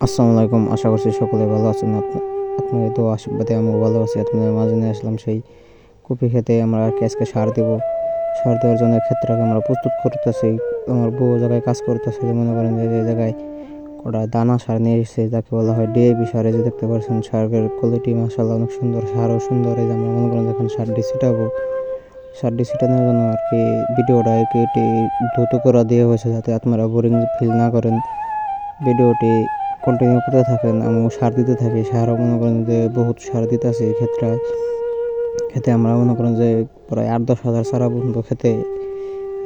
আসসালামু আলাইকুম, আশা করছি সকলে ভালো আছেন। আপনা- আপনাদের তো আশীর্বাদে আমিও ভালো আছি। আপনাদের মাঝে নিয়ে আসলাম সেই কপি খেতে আমরা আর আজকে সার দেব। সার দেওয়ার জন্য ক্ষেত্রকে আমরা প্রস্তুত করতেছি, আমার বহু জায়গায় কাজ করতেছে যে মনে করেন যে যে জায়গায় কটা দানা সার নিয়ে এসেছে, যাকে বলা হয় ডিএপি সার যে দেখতে পাচ্ছেন সারের কোয়ালিটি মাসাল্লাহ অনেক সুন্দর, সারও সুন্দর। এই যে আমরা মনে করেন যখন সারটি ছিটাবো সার সারটি ছিটানোর জন্য আর কি ভিডিওটা আর কি এটি দ্রুত করা দেওয়া হয়েছে যাতে আপনারা বোরিং ফিল না করেন। ভিডিওটি কন্টিনিউ করতে থাকেন আমি সার দিতে থাকি। সারও মনে করেন যে বহুত সার দিতে আছে ক্ষেত্রে। খেতে আমরা মনে করেন যে প্রায় আট দশ হাজার সারা পর্যন্ত খেতে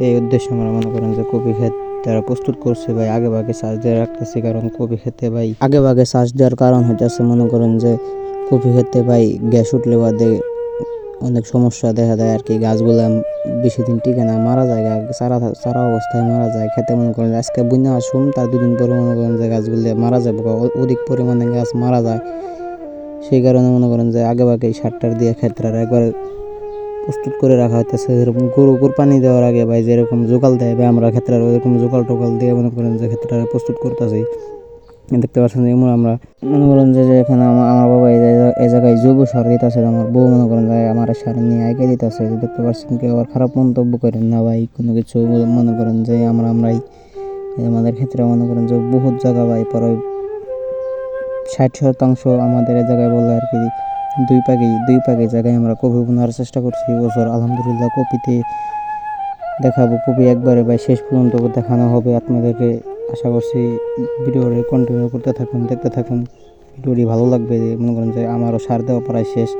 এই উদ্দেশ্যে আমরা মনে করেন যে কপি ক্ষেত তারা প্রস্তুত করছে ভাই, আগে ভাগে চাষ দিয়ে রাখতেছি কারণ কপি খেতে ভাই, আগে ভাগে চাষ দেওয়ার কারণ হইতেছে মনে করেন যে কপি খেতে ভাই গ্যাস উঠলে বাদে অনেক সমস্যা দেখা দেয় আর কি। গাছগুলা বেশি দিন টিকে না, মারা যায় গা- সারা অবস্থায় মারা যায়। খেতে মনে করেন আজকে বুঝনা আসুন তার দুদিন পরে মনে করেন যে গাছগুলো মারা যাবে অধিক পরিমাণে গাছ মারা যায়। সেই কারণে মনে করেন যে আগে এই সারটার দিয়ে ক্ষেত্রে একবার প্রস্তুত করে রাখা হইতেছে। যেরকম গরু পানি দেওয়ার আগে ভাই যেরকম জোগাল দেয় বা আমরা ক্ষেত্রে ওইরকম জোগাল টোকাল দিয়ে মনে করেন যে ক্ষেত্রে প্রস্তুত করতেছি। দেখতে পাচ্ছেন যেমন আমরা মনে করেন যে এখানে আমার আমার বাবা এই জায়গায় জৈব সার দিতেছে, আমার বউ মনে করেন যে, আমার সার নিয়ে আগে দিতেছে দেখতে পাচ্ছেন কেউ আবার খারাপ মন্তব্য করেন না ভাই, কোনো কিছু মনে করেন যে, আমরা, আমরাই আমাদের ক্ষেত্রে মনে করেন যে, বহুত জায়গা ভাই, পরে ষাট শতাংশ আমাদের এই জায়গায় বলে আর কি, দুই পাখি দুই পাখি জায়গায় আমরা কপি বোনার চেষ্টা করছি এবছর আলহামদুলিল্লাহ কপিতে দেখাবো, কপি একবারে ভাই শেষ পর্যন্ত দেখানো হবে, আপনাদেরকে আশা করছি ভিডিওটি কন্টিনিউ করতে থাকুন, দেখতে থাকুন। ভিডিওটি ভালো লাগবে যে মনে করেন যে আমারও সার দেওয়া প্রায় শেষ।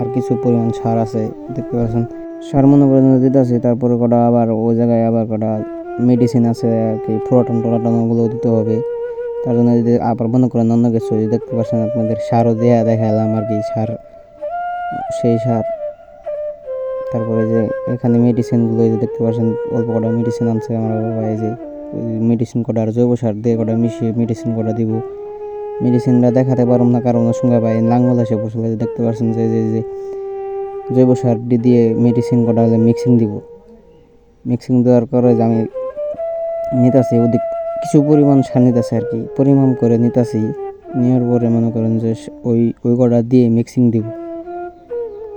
আর কিছু পরিমাণ সার আছে, দেখতে পাচ্ছেন। সার মনে করেন দিতে আছে তারপরে কটা আবার ওই জায়গায় আবার কটা মেডিসিন আছে, আর কি ফ্রোটন টোরাটন ওগুলো দিতে হবে। তার জন্য যদি আবার মনে করেন অন্য কিছু দেখতে পাচ্ছেন আপনাদের সারও দেয়া দেখালাম, আর কি, সার, সেই সার। তারপরে যে এখানে মেডিসিনগুলো দেখতে পাচ্ছেন, অল্প কটা মেডিসিন আনছে আমার বাবা, এই যে মেডিসিন কটা আর জৈব সার দিয়ে কটা মিশিয়ে মেডিসিন কটা দিব। মেডিসিনটা দেখাতে পারুম না, কারণ সঙ্গে ভাই লাঙ্গল এসে বসে দেখতে পাচ্ছেন যে যে যে, জৈব সার দিয়ে মেডিসিন কটা হলে মিক্সিং দিব। মিক্সিং দেওয়ার পরে যে আমি নিতেছি ওদিক কিছু পরিমাণ সার নিতেছে আর কি, পরিমাণ করে নিতেছি, নেওয়ার পরে মনে করেন যে ওই ওই কটা দিয়ে মিক্সিং দিব।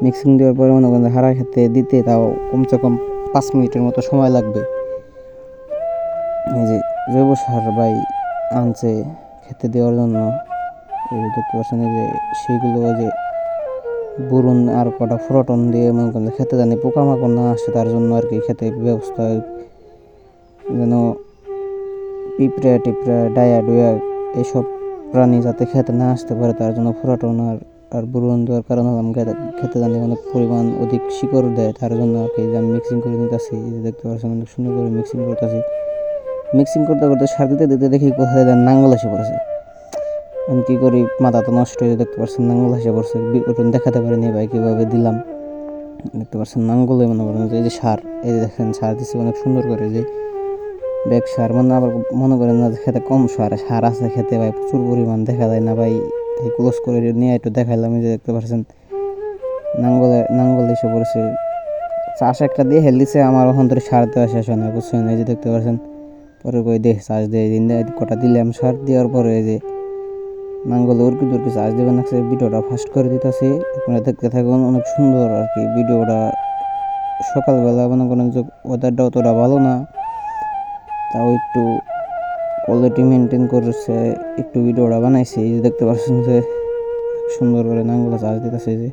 মিক্সিং দেওয়ার পরে মনে করেন হারা খেতে দিতে তাও কমসে কম পাঁচ মিনিটের মতো সময় লাগবে। জৈব সার ভাই আনছে খেতে দেওয়ার জন্য। এই দেখতে পাচ্ছেন যে সেইগুলো যে বুরুন আর কটা ফ্রটন দিয়ে মনে করেন খেতে জানি পোকামাকড় না আসে তার জন্য আর কি খেতে ব্যবস্থা যেন পিঁপড়ে, টিপড়ে, ডায়া, ডুয়া এইসব প্রাণী যাতে খেতে না আসতে পারে, তার জন্য ফ্রটন আর আর বুরুন দেওয়ার কারণে আমি খেতে জানি অনেক পরিমাণ অধিক শিকড় দেয়, তার জন্য আর কি আমি মিক্সিং করে নিতেছি। দেখতে পাচ্ছেন, অনেক সুন্দর করে মিক্সিং করতেছি। মিক্সিং করতে করতে সার দিতে দিতে দেখি কোথায় যেন নাঙ্গল এসে পড়েছে। আমি কী করি, মাথা তো নষ্ট হয়ে দেখতে পাচ্ছেন নাঙ্গল এসে পড়ছে। বি- দেখাতে পারিনি ভাই, কীভাবে দিলাম? দেখতে পাচ্ছেন নাঙ্গলে মনে করেন এই যে সার, এই যে দেখেন সার দিচ্ছে অনেক সুন্দর করে যে ব্যাগ সার। মানে আবার মনে করেন না খেতে কম সার সার আছে খেতে ভাই, প্রচুর পরিমাণ দেখা যায় না ভাই। এই ক্লোজ করে নিয়ে একটু দেখাইলাম যে দেখতে পাচ্ছেন নাঙ্গলে, নাঙ্গল এসে পড়েছে। চাষ একটা দিয়ে হেল দিছে, আমার ওখান থেকে সার দেওয়া শেষ হয় না, বুঝছেন? এই যে দেখতে পাচ্ছেন পরে কই দেখ চার্জ দিয়ে দিন কটা দিলাম সার দেওয়ার পরে যে নাঙ্গলে উর্কি দুর্কি চার্জ দেবেন না? ভিডিওটা ফাস্ট করে দিতেছি। আপনারা দেখতে থাকুন অনেক সুন্দর আর কি ভিডিওটা। সকালবেলা মনে করেন যে ওয়েদারটা অতটা ভালো না। তাও একটু কোয়ালিটি মেনটেন করেছে, একটু ভিডিওটা বানাইছি। এই যে দেখতে পাচ্ছেন যে সুন্দর করে নাঙ্গলা চার্জ দিতেছে যে।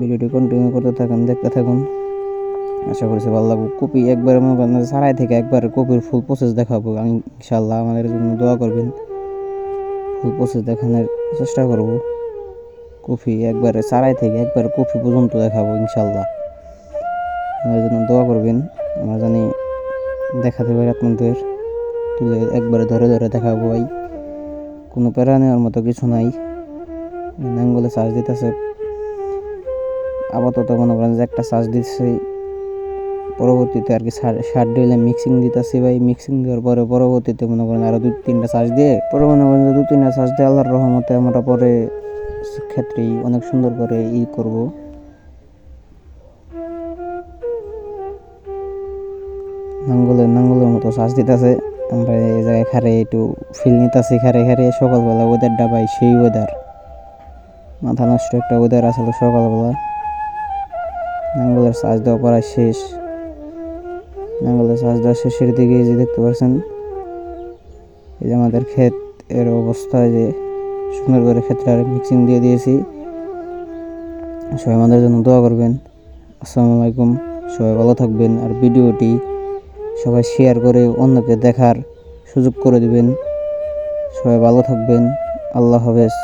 ভিডিওটি কন্টিনিউ করতে থাকুন, দেখতে থাকুন। আশা করছি ভালো লাগবে কপি একবারে মনে করেন সারাই থেকে একবারে কপির ফুল প্রসেস দেখাবো। আমি ইনশাল্লাহ আমাদের জন্য দোয়া করবেন। ফুল প্রসেস দেখানোর চেষ্টা করব। কফি একবারে সারাই থেকে একবারে কফি পর্যন্ত দেখাবো ইনশাল্লাহ আমাদের জন্য দোয়া করবেন। আমরা জানি দেখাতে পারি আপনাদের। তুলে একবারে ধরে ধরে দেখাবো ভাই। কোনো প্যারা নেওয়ার মতো কিছু নাই। নাঙ্গলে চার্জ দিতেছে। আপাতত মনে করেন যে একটা চার্জ দিচ্ছে পরবর্তীতে আর কি সার দিলে মিক্সিং দিতেছি ভাই। মিক্সিং দেওয়ার পরে পরবর্তীতে মনে করেন আরও দুই তিনটা চার্জ দিয়ে, পরে মনে করেন দু তিনটা চার্জ দিয়ে আল্লাহর রহমতে আমরা পরে ক্ষেত্রেই অনেক সুন্দর করে ই করব। নাঙ্গলের নাঙ্গলের মতো চার্জ দিতেছে। আমরা এই জায়গায় খারে একটু ফিল নিতেছি খারে খারে। সকালবেলা ওদের ডাবাই সেই ওয়েদার মাথা নষ্ট একটা ওয়েদার আসলে সকালবেলা। নাঙ্গলের চার্জ দেওয়া প্রায় শেষ। নাঙ্গলের চার্জ শেষের দিকে যে দেখতে পাচ্ছেন এই যে আমাদের ক্ষেত, এর অবস্থা যে সুন্দর করে ক্ষেতটা মিক্সিং দিয়ে দিয়েছি। সবাই আমাদের জন্য দোয়া করবেন। আসসালামু আলাইকুম, সবাই ভালো থাকবেন আর ভিডিওটি সবাই শেয়ার করে অন্যকে দেখার সুযোগ করে দিবেন। সবাই ভালো থাকবেন। আল্লাহ হাফেজ।